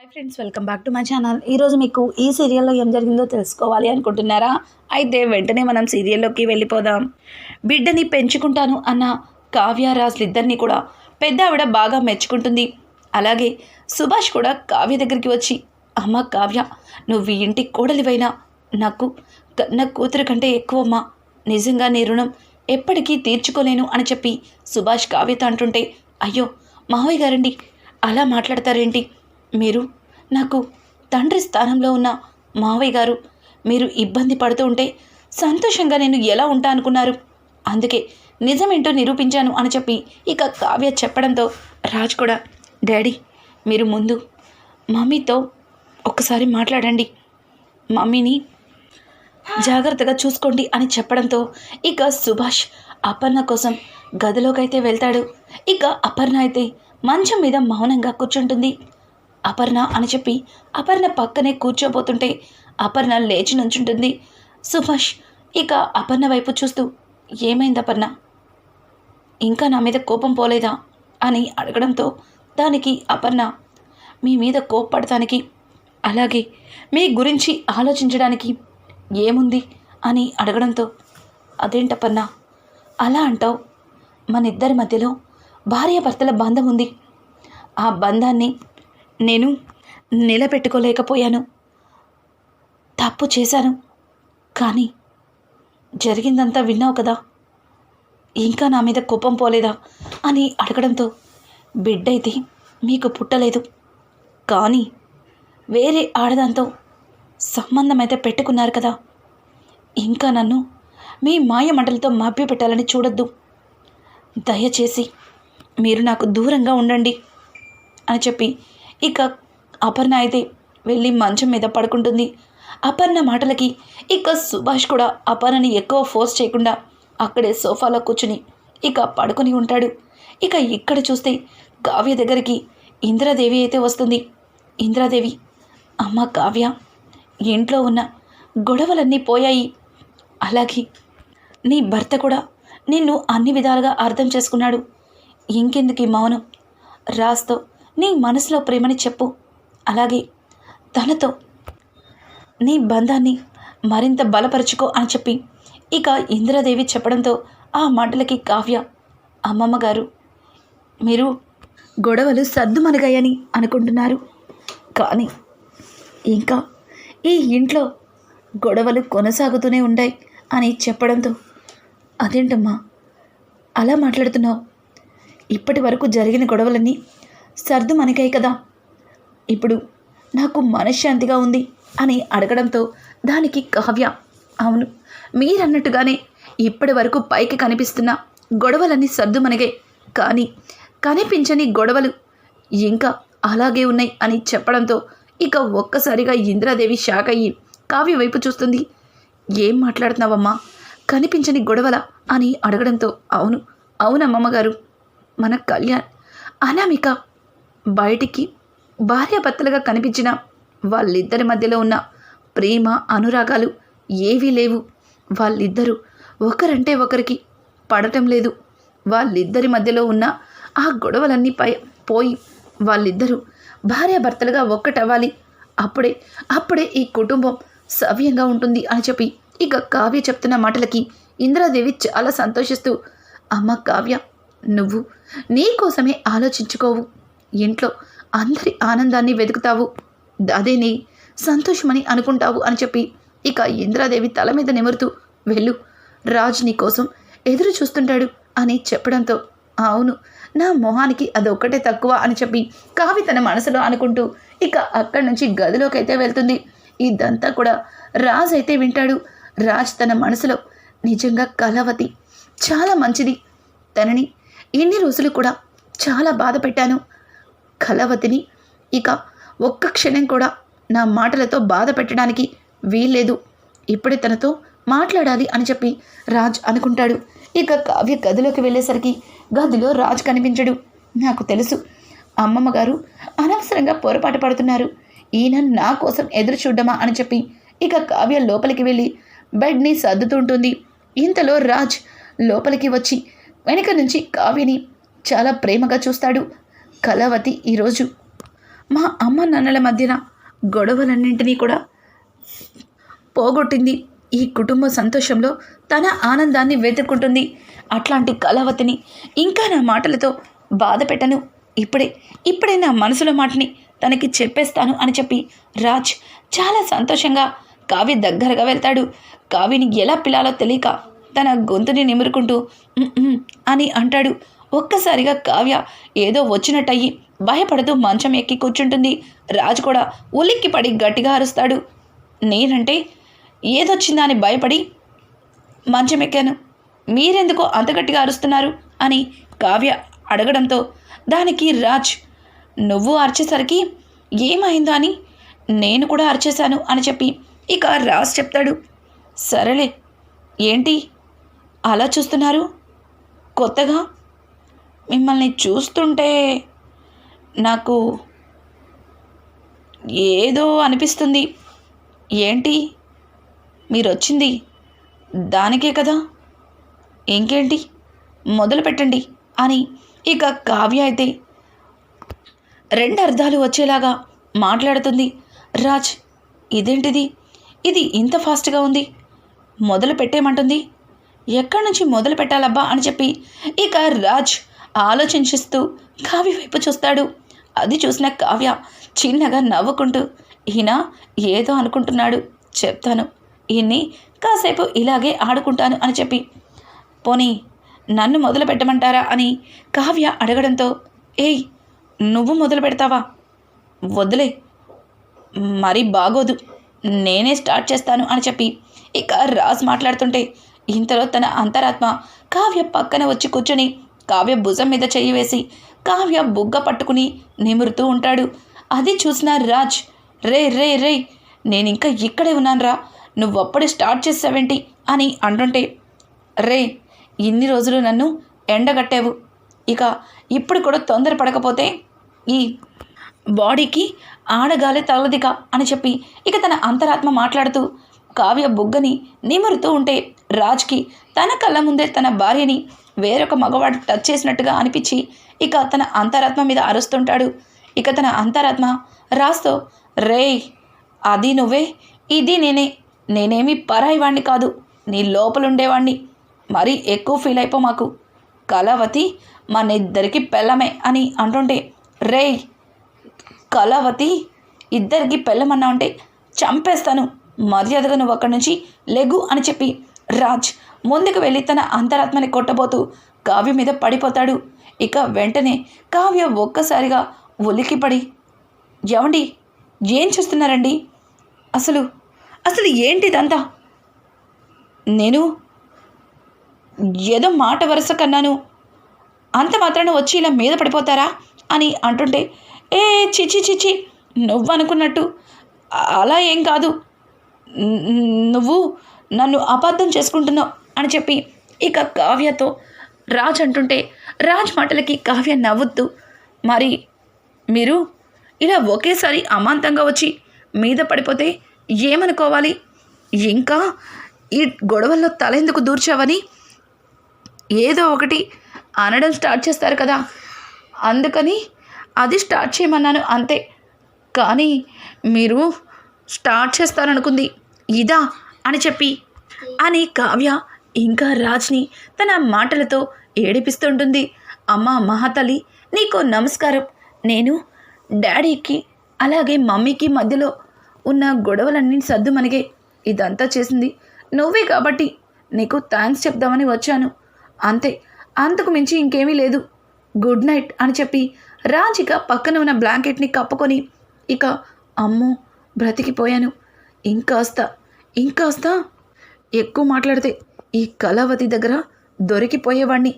Hi friends welcome back to my channel ఈరోజు మీకు ఈ సీరియల్లో ఏం జరిగిందో తెలుసుకోవాలి అనుకుంటున్నారా? అయితే వెంటనే మనం సీరియల్లోకి వెళ్ళిపోదాం. బిడ్డని పెంచుకుంటాను అన్న కావ్య రాజులిద్దరినీ కూడా పెద్ద ఆవిడ బాగా మెచ్చుకుంటుంది. అలాగే సుభాష్ కూడా కావ్య దగ్గరికి వచ్చి అమ్మ కావ్య నువ్వు ఈ ఇంటి కోడలివైనా? నాకు నా కూతురు కంటే ఎక్కువమ్మా. నిజంగా నీ రుణం ఎప్పటికీ తీర్చుకోలేను అని చెప్పి సుభాష్ కావ్యత అంటుంటే అయ్యో మావయ్య గారండి అలా మాట్లాడతారేంటి? మీరు నాకు తండ్రి స్థానంలో ఉన్న మావయ్య గారు మీరు ఇబ్బంది పడుతూ ఉంటే సంతోషంగా నేను ఎలా ఉంటా అనుకున్నారు? అందుకే నిజమేంటో నిరూపించాను అని చెప్పి ఇక కావ్య చెప్పడంతో రాజ్ కూడా డాడీ మీరు ముందు మమ్మీతో ఒకసారి మాట్లాడండి. మమ్మీని జాగ్రత్తగా చూసుకోండి అని చెప్పడంతో ఇక సుభాష్ అపర్ణ కోసం గదిలోకైతే వెళ్తాడు. ఇక అపర్ణ అయితే మంచం మీద మౌనంగా కూర్చుంటుంది. అపర్ణ అని చెప్పి అపర్ణ పక్కనే కూర్చోబోతుంటే అపర్ణ లేచి నుంచుంటుంది. సుభాష్ ఇక అపర్ణ వైపు చూస్తూ ఏమైంది అపర్ణ? ఇంకా నా మీద కోపం పోలేదా? అని అడగడంతో దానికి అపర్ణ మీ మీద కోప్పడటానికి అలాగే మీ గురించి ఆలోచించడానికి ఏముంది? అని అడగడంతో అదేంటపన్నా అలా అంటావు? మన ఇద్దరి మధ్యలో భార్యాభర్తల బంధం ఉంది. ఆ బంధాన్ని నేను నిలబెట్టుకోలేకపోయాను. తప్పు చేశాను. కానీ జరిగిందంతా విన్నావు కదా. ఇంకా నా మీద కోపం పోలేదా అని అడగడంతో బిడ్డైతే మీకు పుట్టలేదు. కానీ వేరే ఆడదాంతో సంబంధం అయితే పెట్టుకున్నారు కదా. ఇంకా నన్ను మీ మాయ మంటలతో మభ్య పెట్టాలని చూడొద్దు. దయచేసి మీరు నాకు దూరంగా ఉండండి అని చెప్పి ఇక అపర్ణ అయితే వెళ్ళి మంచం మీద పడుకుంటుంది. అపర్ణ మాటలకి ఇక సుభాష్ కూడా అపర్ణని ఎక్కువ ఫోర్స్ చేయకుండా అక్కడే సోఫాలో కూర్చుని ఇక పడుకొని ఉంటాడు. ఇక ఇక్కడ చూస్తే కావ్య దగ్గరికి ఇంద్రాదేవి అయితే వస్తుంది. ఇంద్రాదేవి అమ్మ కావ్య ఇంట్లో ఉన్న గొడవలన్నీ పోయాయి. అలాగే నీ భర్త కూడా నిన్ను అన్ని విధాలుగా అర్థం చేసుకున్నాడు. ఇంకెందుకు ఈ మౌనం? రాస్తో నీ మనసులో ప్రేమని చెప్పు. అలాగే తనతో నీ బంధాన్ని మరింత బలపరుచుకో అని చెప్పి ఇక ఇందిరాదేవి చెప్పడంతో ఆ మాటలకి కావ్య అమ్మమ్మ గారు మీరు గొడవలు సర్దుమనగాయని అనుకుంటున్నారు. కానీ ఇంకా ఈ ఇంట్లో గొడవలు కొనసాగుతూనే ఉంటాయి అని చెప్పడంతో అదేంటమ్మా? అలా మాట్లాడుతున్నావు. ఇప్పటి వరకు జరిగిన గొడవలన్నీ సర్దు మనకే కదా. ఇప్పుడు నాకు మనశ్శాంతిగా ఉంది అని అడగడంతో దానికి కావ్య అవును మీరన్నట్టుగానే ఇప్పటి వరకు పైకి కనిపిస్తున్న గొడవలన్నీ సర్దు మనగే కానీ కనిపించని గొడవలు ఇంకా అలాగే ఉన్నాయి అని చెప్పడంతో ఇక ఒక్కసారిగా ఇంద్రాదేవి షాక్ అయ్యి కావ్య వైపు చూస్తుంది. ఏం మాట్లాడుతున్నావమ్మా? కనిపించని గొడవల అని అడగడంతో అవును అవునమ్మమ్మగారు మన కళ్యాణ్ అనామిక బయటికి భార్యాభర్తలుగా కనిపించిన వాళ్ళిద్దరి మధ్యలో ఉన్న ప్రేమ అనురాగాలు ఏవీ లేవు. వాళ్ళిద్దరూ ఒకరంటే ఒకరికి పడటం లేదు. వాళ్ళిద్దరి మధ్యలో ఉన్న ఆ గొడవలన్నీ పై పోయి వాళ్ళిద్దరూ భార్యాభర్తలుగా ఒక్కటవ్వాలి. అప్పుడే అప్పుడే ఈ కుటుంబం సవ్యంగా ఉంటుంది అని చెప్పి ఇక కావ్య చెప్తున్న మాటలకి ఇందిరాదేవి చాలా సంతోషిస్తూ అమ్మ కావ్య నువ్వు నీ కోసమే ఆలోచించుకోవు. ఇంట్లో అందరి ఆనందాన్ని వెతుకుతావు. అదేని సంతోషమని అనుకుంటావు అని చెప్పి ఇక ఇంద్రాదేవి తల మీద నిమురుతూ వెళ్ళు రాజ్ నీ కోసం ఎదురు చూస్తుంటాడు అని చెప్పడంతో అవును నా మొహానికి అదొక్కటే తక్కువ అని చెప్పి కావి తన మనసులో అనుకుంటూ ఇక అక్కడి నుంచి గదిలోకి అయితే వెళ్తుంది. ఇదంతా కూడా రాజ్ అయితే వింటాడు. రాజ్ తన మనసులో నిజంగా కలవతి చాలా మంచిది. తనని ఇన్ని రోజులు కూడా చాలా బాధ పెట్టాను. కలవతిని ఇక ఒక్క క్షణం కూడా నా మాటలతో బాధ పెట్టడానికి వీల్లేదు. ఇప్పుడే తనతో మాట్లాడాలి అని చెప్పి రాజ్ అనుకుంటాడు. ఇక కావ్య గదిలోకి వెళ్ళేసరికి గదిలో రాజ్ కనిపించడు. నాకు తెలుసు అమ్మమ్మ గారు అనవసరంగా పొరపాటు పడుతున్నారు. ఈయన నా కోసం ఎదురు చూడ్డమా అని చెప్పి ఇక కావ్య లోపలికి వెళ్ళి బెడ్ని సర్దుతుంటుంది ఇంతలో రాజ్ లోపలికి వచ్చి వెనుక నుంచి కావ్యని చాలా ప్రేమగా చూస్తాడు. కళావతి ఈరోజు మా అమ్మ నాన్నల మధ్యన గొడవలన్నింటినీ కూడా పోగొట్టింది. ఈ కుటుంబ సంతోషంలో తన ఆనందాన్ని వెతుక్కుంటుంది. అట్లాంటి కళావతిని ఇంకా నా మాటలతో బాధ పెట్టను. ఇప్పుడే ఇప్పుడే నా మనసులో మాటని తనకి చెప్పేస్తాను అని చెప్పి రాజ్ చాలా సంతోషంగా కావ్య దగ్గరగా వెళ్తాడు. కావ్యని ఎలా పిలాలో తెలియక తన గొంతుని నిమురుకుంటూ అని అంటాడు. ఒక్కసారిగా కావ్య ఏదో వచ్చినట్టయి భయపడుతూ మంచం ఎక్కి కూర్చుంటుంది. రాజు కూడా ఉలిక్కి పడి గట్టిగా అరుస్తాడు. నేనంటే ఏదొచ్చిందా అని భయపడి మంచం ఎక్కాను. మీరెందుకో అంత గట్టిగా అరుస్తున్నారు? అని కావ్య అడగడంతో దానికి రాజ్ నువ్వు అరిచేసరికి ఏమైందో అని నేను కూడా అరిచేశాను అని చెప్పి ఇక రాజ్ చెప్తాడు. సరేలే ఏంటి? అలా చూస్తున్నారు? కొత్తగా మిమ్మల్ని చూస్తుంటే నాకు ఏదో అనిపిస్తుంది. ఏంటి? మీరు వచ్చింది దానికే కదా? ఇంకేంటి? మొదలు పెట్టండి అని ఇక కావ్య అయితే రెండు అర్థాలు వచ్చేలాగా మాట్లాడుతుంది. రాజ్ ఇదేంటిది? ఇది ఇంత ఫాస్ట్గా ఉంది. మొదలు పెట్టేమంటుంది ఎక్కడి నుంచి మొదలు పెట్టాలబ్బా అని చెప్పి ఇక రాజ్ ఆలోచించిస్తూ కావ్య వైపు చూస్తాడు. అది చూసిన కావ్య చిన్నగా నవ్వుకుంటూ ఈయన ఏదో అనుకుంటున్నాడు. చెప్తాను. ఈయన్ని కాసేపు ఇలాగే ఆడుకుంటాను అని చెప్పి. పోనీ నన్ను మొదలు పెట్టమంటారా అని కావ్య అడగడంతో ఏయ్ నువ్వు మొదలు పెడతావా? వదిలే మరి బాగోదు. నేనే స్టార్ట్ చేస్తాను అని చెప్పి ఇక రాజ్ మాట్లాడుతుంటే ఇంతలో తన అంతరాత్మ కావ్య పక్కన వచ్చి కూర్చొని కావ్య భుజం మీద చెయ్యి వేసి కావ్య బుగ్గ పట్టుకుని నిమురుతూ ఉంటాడు. అది చూసిన రాజ్ రే రే రే నేను ఇంకా ఇక్కడే ఉన్నానురా. నువ్వప్పుడే స్టార్ట్ చేసావేంటి? అని అంటుంటే రే ఇన్ని రోజులు నన్ను ఎండగట్టావు. ఇక ఇప్పుడు కూడా తొందర పడకపోతే ఈ బాడీకి ఆడగాలి తగలదిక అని చెప్పి ఇక తన అంతరాత్మ మాట్లాడుతూ కావ్య బుగ్గని నిమురుతూ ఉంటే రాజ్కి తన కళ్ళ ముందే తన భార్యని వేరొక మగవాడు టచ్ చేసినట్టుగా అనిపించి ఇక తన అంతరాత్మ మీద అరుస్తుంటాడు. ఇక తన అంతరాత్మ రాస్తో రేయ్ అది నువ్వే? ఇది నేనే. నేనేమి పరాయివాణ్ణి కాదు. నీ లోపలుండేవాణ్ణి. మరీ ఎక్కువ ఫీల్ అయిపో మాకు. కళావతి మన ఇద్దరికి పెళ్ళమే అని అంటుంటే రేయ్ కళావతి ఇద్దరికి పెళ్ళమన్నా ఉంటే చంపేస్తాను. మర్యాదగా నువ్వు అక్కడి నుంచి లెగు అని చెప్పి రాజ్ ముందుకు వెళ్ళి తన అంతరాత్మని కొట్టబోతూ కావ్య మీద పడిపోతాడు. ఇక వెంటనే కావ్య ఒక్కసారిగా ఉలికిపడి ఏమండి? ఏం చేస్తున్నారండి? అసలు అసలు ఏంటిదంతా? నేను ఏదో మాట వరుస కన్నాను. అంత మాత్రాన వచ్చి ఇలా మీద పడిపోతారా? అని అంటుంటే ఏ చిచి చిచి నువ్వు అనుకున్నట్టు అలా ఏం కాదు. నువ్వు నన్ను అబద్ధం చేసుకుంటున్నావు. అని చెప్పి ఇక కావ్యతో రాజ్ అంటుంటే రాజ్ మాటలకి కావ్య నవ్వుద్దు. మరి మీరు ఇలా ఒకేసారి అమాంతంగా వచ్చి మీద పడిపోతే ఏమనుకోవాలి? ఇంకా ఈ గొడవల్లో తల ఎందుకు దూర్చావని? ఏదో ఒకటి అనడం స్టార్ట్ చేస్తారు కదా. అందుకని అది స్టార్ట్ చేయమన్నాను అంతే. కానీ మీరు స్టార్ట్ చేస్తారనుకుంది. ఇదా అని చెప్పి అని కావ్య ఇంకా రాజ్ని తన మాటలతో ఏడిపిస్తుంటుంది. అమ్మ మహాతల్లి నీకు నమస్కారం. నేను డాడీకి అలాగే మమ్మీకి మధ్యలో ఉన్న గొడవలన్నీ సర్దు మనగే ఇదంతా చేసింది నువ్వే కాబట్టి నీకు థ్యాంక్స్ చెప్దామని వచ్చాను. అంతే అంతకు మించి ఇంకేమీ లేదు. గుడ్ నైట్ అని చెప్పి రాజిక పక్కన ఉన్న బ్లాంకెట్ని కప్పుకొని ఇక అమ్మో బ్రతికిపోయాను. ఇంకాస్త ఇంకాస్త ఎక్కువ మాట్లాడితే ఈ కళావతి దగ్గర దొరికిపోయేవాణ్ణి.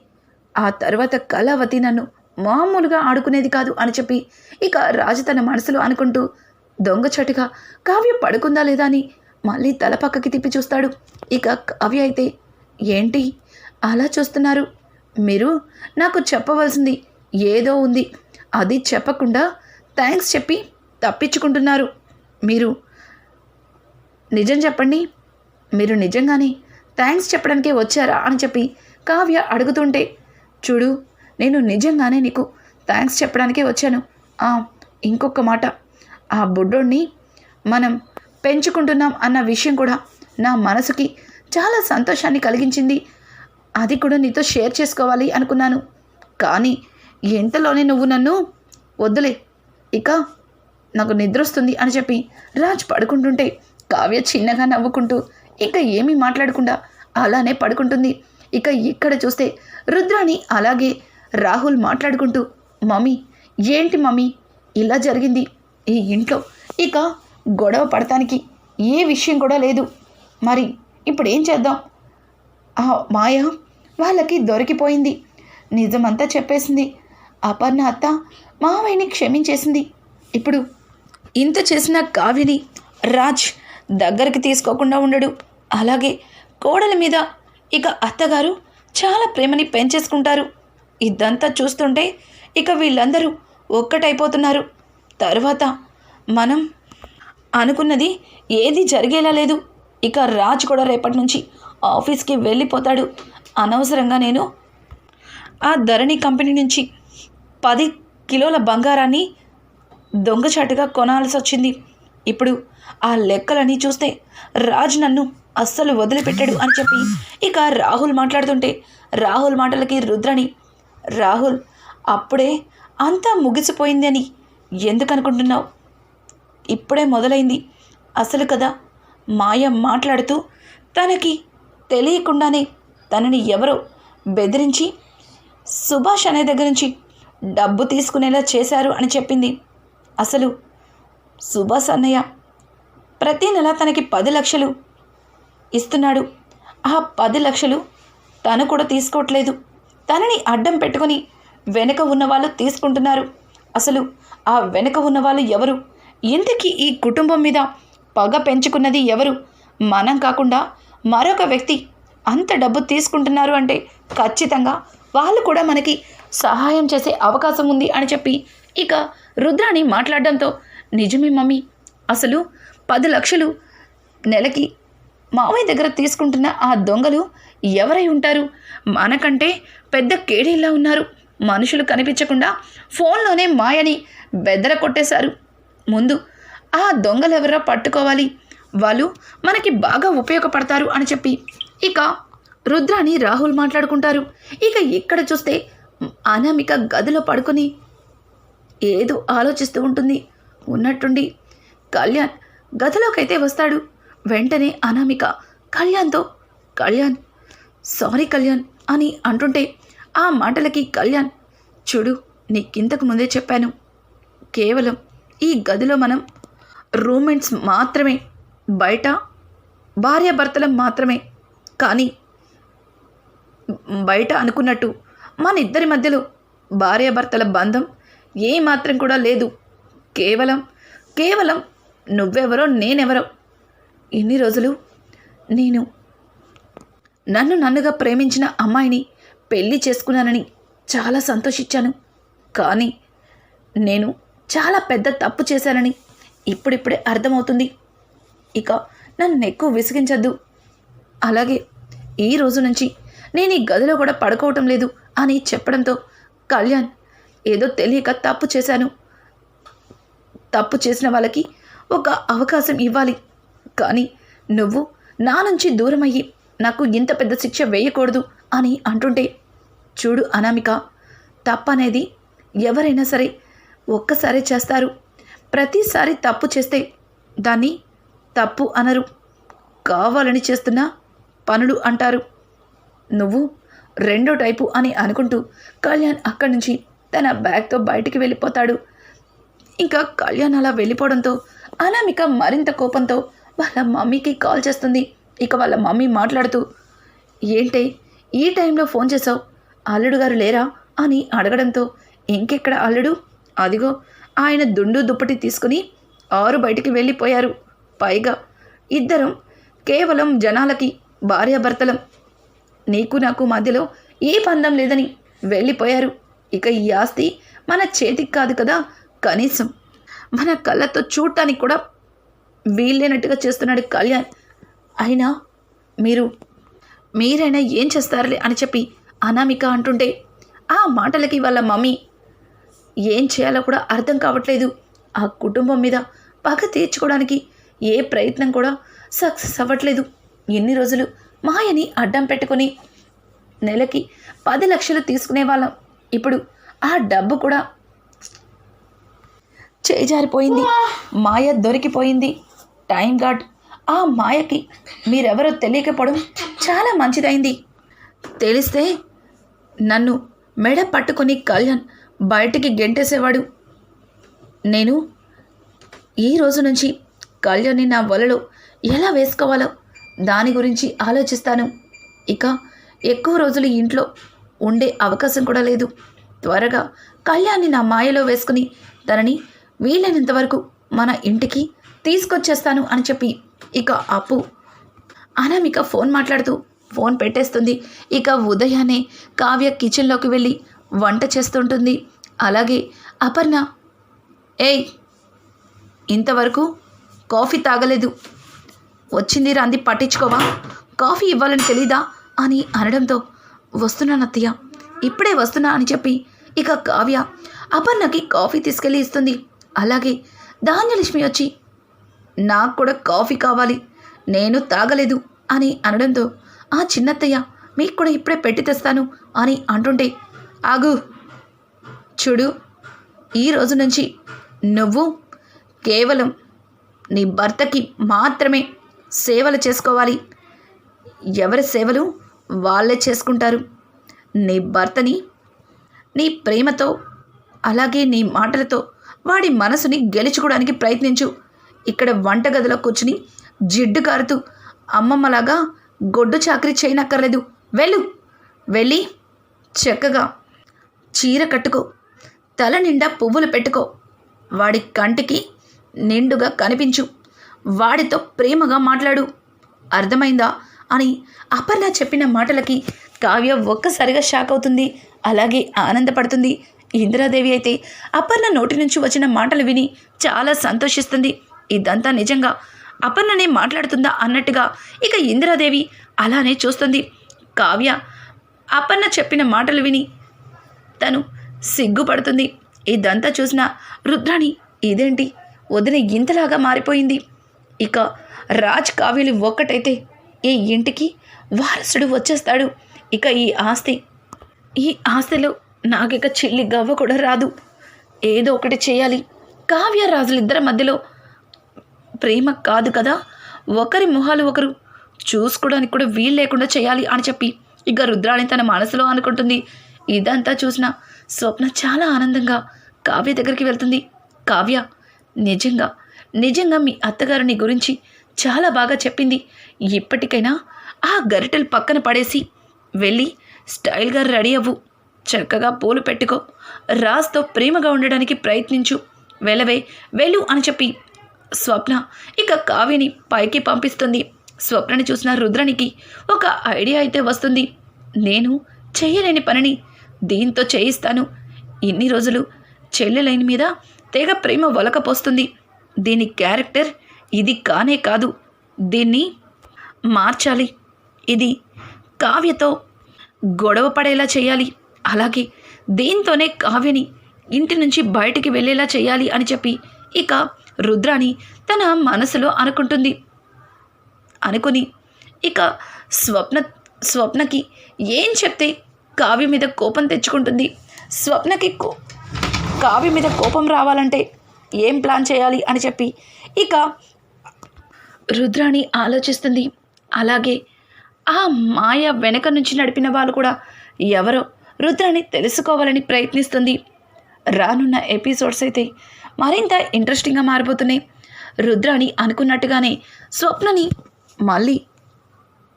ఆ తర్వాత కళావతి నన్ను మామూలుగా ఆడుకునేది కాదు అని చెప్పి ఇక రాజు తన మనసులో అనుకుంటూ దొంగచటుగా కావ్య పడుకుందా లేదా అని మళ్ళీ తల పక్కకి తిప్పి చూస్తాడు. ఇక కావ్య అయితే ఏంటి? అలా చూస్తున్నారు? మీరు నాకు చెప్పవలసింది ఏదో ఉంది. అది చెప్పకుండా థ్యాంక్స్ చెప్పి తప్పించుకుంటున్నారు. మీరు నిజం చెప్పండి. మీరు నిజంగానే థ్యాంక్స్ చెప్పడానికే వచ్చారా అని చెప్పి కావ్య అడుగుతుంటే చూడు నేను నిజంగానే నీకు థ్యాంక్స్ చెప్పడానికే వచ్చాను. ఆ, ఇంకొక మాట. ఆ బుడ్డోడిని మనం పెంచుకుంటున్నాం అన్న విషయం కూడా నా మనసుకి చాలా సంతోషాన్ని కలిగించింది. అది కూడా నీతో షేర్ చేసుకోవాలి అనుకున్నాను. కానీ ఎంతలోనే నువ్వు నన్ను వద్దులే ఇక నాకు నిద్ర వస్తుంది అని చెప్పి రాజ్ పడుకుంటుంటే కావ్య చిన్నగా నవ్వుకుంటూ ఇక ఏమీ మాట్లాడకుండా అలానే పడుకుంటుంది. ఇక ఇక్కడ చూస్తే రుద్రాని అలాగే రాహుల్ మాట్లాడుకుంటూ మమ్మీ ఏంటి మమ్మీ? ఇలా జరిగింది. ఈ ఇంట్లో ఇక గొడవ పడటానికి ఏ విషయం కూడా లేదు. మరి ఇప్పుడు ఏం చేద్దాం? మాయ వాళ్ళకి దొరికిపోయింది. నిజమంతా చెప్పేసింది. అపర్ణ అత్త మావయ్యని క్షమించేసింది. ఇప్పుడు ఇంత చేసిన కావ్యని రాజ్ దగ్గరికి తీసుకోకుండా ఉండడు. అలాగే కోడల మీద ఇక అత్తగారు చాలా ప్రేమని పెంచేసుకుంటారు. ఇదంతా చూస్తుంటే ఇక వీళ్ళందరూ ఒక్కటైపోతున్నారు. తర్వాత మనం అనుకున్నది ఏది జరిగేలా లేదు. ఇక రాజ్ కూడా రేపటి నుంచి ఆఫీస్కి వెళ్ళిపోతాడు. అనవసరంగా నేను ఆ ధరణి కంపెనీ నుంచి పది కిలోల బంగారాన్ని దొంగచాటుగా కొనాల్సి వచ్చింది ఇప్పుడు ఆ లెక్కలన్నీ చూస్తే రాజ్ నన్ను అస్సలు వదిలిపెట్టాడు అని చెప్పి ఇక రాహుల్ మాట్లాడుతుంటే రాహుల్ మాటలకి రుద్రని రాహుల్ అప్పుడే అంతా ముగిసిపోయింది అని ఎందుకు అనుకుంటున్నావు ఇప్పుడే మొదలైంది. అసలు కదా మాయ మాట్లాడుతూ తనకి తెలియకుండానే తనని ఎవరో బెదిరించి సుభాష్ అనే దగ్గర నుంచి డబ్బు తీసుకునేలా చేశారు అని చెప్పింది. అసలు సుభాష్ అన్నయ్య ప్రతి నెల తనకి పది లక్షలు ఇస్తున్నాడు. ఆ పది లక్షలు తను కూడా తీసుకోవట్లేదు. తనని అడ్డం పెట్టుకొని వెనక ఉన్న వాళ్ళు తీసుకుంటున్నారు. అసలు ఆ వెనక ఉన్న వాళ్ళు ఎవరు? ఇంతకీ ఈ కుటుంబం మీద పగ పెంచుకున్నది ఎవరు? మనం కాకుండా మరొక వ్యక్తి అంత డబ్బు తీసుకుంటున్నారు అంటే ఖచ్చితంగా వాళ్ళు కూడా మనకి సహాయం చేసే అవకాశం ఉంది అని చెప్పి ఇక రుద్రాణి మాట్లాడడంతో నిజమే మమ్మీ అసలు పది లక్షలు నెలకి మావయ్య దగ్గర తీసుకుంటున్న ఆ దొంగలు ఎవరై ఉంటారు? మనకంటే పెద్ద కేడీలా ఉన్నారు. మనుషులు కనిపించకుండా ఫోన్లోనే మాయని బెదర కొట్టేశారు. ముందు ఆ దొంగలు ఎవరో పట్టుకోవాలి? వాళ్ళు మనకి బాగా ఉపయోగపడతారు అని చెప్పి. ఇక రుద్రాని రాహుల్ మాట్లాడుకుంటారు. ఇక ఇక్కడ చూస్తే అనామిక గదిలో పడుకొని ఏదో ఆలోచిస్తూ ఉంటుంది. ఉన్నట్టుండి కళ్యాణ్ గదిలోకైతే వస్తాడు. వెంటనే అనామిక కళ్యాణ్తో కళ్యాణ్ సారీ కళ్యాణ్ అని అంటుంటే ఆ మాటలకి కళ్యాణ్ చూడు నీకింతకు ముందే చెప్పాను. కేవలం ఈ గదిలో మనం రూమ్మేట్స్ మాత్రమే బయట భార్యాభర్తలం మాత్రమే. కానీ బయట అనుకున్నట్టు మన ఇద్దరి మధ్యలో భార్యాభర్తల బంధం ఏ మాత్రం కూడా లేదు. కేవలం కేవలం నువ్వెవరో నేనెవరో ఇన్ని రోజులు నేను నన్ను నన్నుగా ప్రేమించిన అమ్మాయిని పెళ్ళి చేసుకున్నానని చాలా సంతోషించాను. కానీ నేను చాలా పెద్ద తప్పు చేశానని ఇప్పుడిప్పుడే అర్థమవుతుంది. ఇక నన్ను ఎక్కువ విసిగించద్దు. అలాగే ఈ రోజు నుంచి నేను ఈ గదిలో కూడా పడుకోవటం లేదు అని చెప్పడంతో కళ్యాణ్ ఏదో తెలియక తప్పు చేశాను. తప్పు చేసిన వాళ్ళకి ఒక అవకాశం ఇవ్వాలి. కానీ నువ్వు నా నుంచి దూరమయ్యి నాకు ఇంత పెద్ద శిక్ష వేయకూడదు అని అంటుంటే చూడు అనామిక తప్పనేది ఎవరైనా సరే ఒక్కసారి చేస్తారు. ప్రతిసారి తప్పు చేస్తే దాన్ని తప్పు అనరు. కావాలని చేస్తున్న పనులు అంటారు. నువ్వు రెండో టైపు అని అనుకుంటూ కళ్యాణ్ అక్కడి నుంచి తన బ్యాగ్తో బయటికి వెళ్ళిపోతాడు. ఇంకా కళ్యాణ్ అలా వెళ్ళిపోవడంతో అనామిక మరింత కోపంతో వాళ్ళ మమ్మీకి కాల్ చేస్తుంది. ఇక వాళ్ళ మమ్మీ మాట్లాడుతూ ఏంటే ఈ టైంలో ఫోన్ చేసావు? అల్లుడు గారు లేరా? అని అడగడంతో ఇంకెక్కడ అల్లుడు? అదిగో ఆయన దుండు దుప్పటి తీసుకుని ఆరు బయటికి వెళ్ళిపోయారు. పైగా ఇద్దరం కేవలం జనాలకి భార్యాభర్తలం. నీకు నాకు మధ్యలో ఏ పందం లేదని వెళ్ళిపోయారు. ఇక ఈ ఆస్తి మన చేతికి కాదు కదా కనీసం మన కళ్ళతో చూడటానికి కూడా వీల్లేనట్టుగా చేస్తున్నాడు కళ్యాణ్. అయినా మీరు మీరైనా ఏం చేస్తారులే అని చెప్పి అనామిక అంటుంటే ఆ మాటలకి వాళ్ళ మమ్మీ ఏం చేయాలో కూడా అర్థం కావట్లేదు. ఆ కుటుంబం మీద పగ తీర్చుకోవడానికి ఏ ప్రయత్నం కూడా సక్సెస్ అవ్వట్లేదు. ఎన్ని రోజులు మాయని అడ్డం పెట్టుకొని నెలకి పది లక్షలు తీసుకునే వాళ్ళం. ఇప్పుడు ఆ డబ్బు కూడా చేజారిపోయింది. మాయ దొరికిపోయింది. Time guard. ఆ మాయకి మీరెవరో తెలియకపోవడం చాలా మంచిదైంది. తెలిస్తే నన్ను మెడ పట్టుకొని కళ్యాణ్ బయటికి గెంటేసేవాడు. నేను ఈ రోజు నుంచి కళ్యాణ్ని నా వలలో ఎలా వేసుకోవాలో దాని గురించి ఆలోచిస్తాను. ఇక ఎక్కువ రోజులు ఇంట్లో ఉండే అవకాశం కూడా లేదు. త్వరగా కళ్యాణ్ని నా మాయలో వేసుకుని తనని వీలైనంత వరకు మన ఇంటికి తీసుకొచ్చేస్తాను అని చెప్పి ఇక అప్పు అనామిక ఫోన్ మాట్లాడుతూ ఫోన్ పెట్టేస్తుంది. ఇక ఉదయాన్నే కావ్య కిచెన్లోకి వెళ్ళి వంట చేస్తుంటుంది. అలాగే అపర్ణ ఏయ్ ఇంతవరకు కాఫీ తాగలేదు. వచ్చింది రాంది పట్టించుకోవా? కాఫీ ఇవ్వాలని తెలీదా? అని అనడంతో వస్తున్నాను అత్తయ్య. ఇప్పుడే వస్తున్నా అని చెప్పి ఇక కావ్య అపర్ణకి కాఫీ తీసుకెళ్ళి ఇస్తుంది. అలాగే ధాన్యలక్ష్మి వచ్చి నాకు కూడా కాఫీ కావాలి. నేను తాగలేదు అని అనడంతో ఆ చిన్నత్తయ్య మీకు కూడా ఇప్పుడే పెట్టి తెస్తాను అని అంటుంటే ఆగు చూడు ఈ రోజు నుంచి నువ్వు కేవలం నీ భర్తకి మాత్రమే సేవలు చేసుకోవాలి. ఎవరి సేవలు వాళ్ళే చేసుకుంటారు. నీ భర్తని నీ ప్రేమతో అలాగే నీ మాటలతో వాడి మనసుని గెలుచుకోవడానికి ప్రయత్నించు. ఇక్కడ వంటగదిలో కూర్చుని జిడ్డు కారుతూ అమ్మమ్మలాగా గొడ్డు చాకరీ చేయనక్కర్లేదు వెళ్ళు. వెళ్ళి చక్కగా చీర కట్టుకో తల నిండా పువ్వులు పెట్టుకో. వాడి కంటికి నిండుగా కనిపించు. వాడితో ప్రేమగా మాట్లాడు. అర్థమైందా అని అపర్ణ చెప్పిన మాటలకి కావ్య ఒక్కసారిగా షాక్ అవుతుంది అలాగే ఆనందపడుతుంది. ఇందిరాదేవి అయితే అపర్ణ నోటి నుంచి వచ్చిన మాటలు విని చాలా సంతోషిస్తుంది. ఇదంతా నిజంగా అపర్ణనే మాట్లాడుతుందా అన్నట్టుగా ఇక ఇందిరాదేవి అలానే చూస్తుంది. కావ్య అపర్ణ చెప్పిన మాటలు విని తను సిగ్గుపడుతుంది. ఇదంతా చూసిన రుద్రాణి ఇదేంటి? వదిన ఇంతలాగా మారిపోయింది. ఇక రాజ్ కావ్యలు ఒక్కటైతే ఈ ఇంటికి వారసుడు వచ్చేస్తాడు. ఇక ఈ ఆస్తి ఈ ఆస్తిలో నాకిక చిల్లి గవ్వ కూడా రాదు. ఏదో ఒకటి చేయాలి. కావ్య రాజులిద్దరి మధ్యలో ప్రేమ కాదు కదా? ఒకరి మొహాలు ఒకరు చూసుకోవడానికి కూడా వీలు లేకుండా చేయాలి అని చెప్పి ఇక రుద్రాణి తన మనసులో అనుకుంటుంది. ఇదంతా చూసిన స్వప్న చాలా ఆనందంగా కావ్య దగ్గరికి వెళ్తుంది. కావ్య నిజంగా నిజంగా మీ అత్తగారు నీ గురించి చాలా బాగా చెప్పింది. ఇప్పటికైనా ఆ గరిటెలు పక్కన పడేసి వెళ్ళి స్టైల్గా రెడీ అవ్వు. చక్కగా పూలు పెట్టుకో. రాస్తో ప్రేమగా ఉండడానికి ప్రయత్నించు. వెళ్ళవే వెళ్ళు అని చెప్పి స్వప్న ఇక కావ్యని పైకి పంపిస్తుంది. స్వప్నని చూసిన రుద్రనికి ఒక ఐడియా అయితే వస్తుంది. నేను చేయలేని పనిని దీంతో చేయిస్తాను. ఇన్ని రోజులు చెల్లెలైన మీద తెగ ప్రేమ వలకపోస్తుంది. దీని క్యారెక్టర్ ఇది కానే కాదు. దీన్ని మార్చాలి. ఇది కావ్యతో గొడవ పడేలా చేయాలి. అలాగే దీంతోనే కావ్యని ఇంటి నుంచి బయటికి వెళ్ళేలా చేయాలి అని చెప్పి ఇక రుద్రాణి తన మనసులో అనుకుంటుంది. అనుకుని ఇక స్వప్న స్వప్నకి ఏం చెప్తే కావ్య మీద కోపం తెచ్చుకుంటుంది. స్వప్నకి కో కావ్య మీద కోపం రావాలంటే ఏం ప్లాన్ చేయాలి అని చెప్పి ఇక రుద్రాణి ఆలోచిస్తుంది. అలాగే ఆ మాయ వెనక నుంచి నడిపిన వాళ్ళు కూడా ఎవరో రుద్రాణి తెలుసుకోవాలని ప్రయత్నిస్తుంది. రానున్న ఎపిసోడ్స్ అయితే మరింత ఇంట్రెస్టింగ్గా మారిపోతున్నాయి. రుద్రాని అనుకున్నట్టుగానే స్వప్నని మళ్ళీ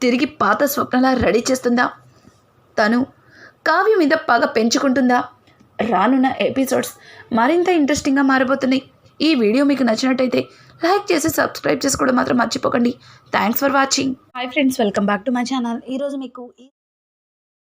తిరిగి పాత స్వప్నలా రెడీ చేస్తుందా? తను కావ్య మీద పగ పెంచుకుంటుందా? రానున్న ఎపిసోడ్స్ మరింత ఇంట్రెస్టింగ్గా మారిపోతున్నాయి. ఈ వీడియో మీకు నచ్చినట్టయితే లైక్ చేసి సబ్స్క్రైబ్ చేసుకోవడం మాత్రం మర్చిపోకండి. Thanks for watching hi friends welcome back to my channel ఈరోజు మీకు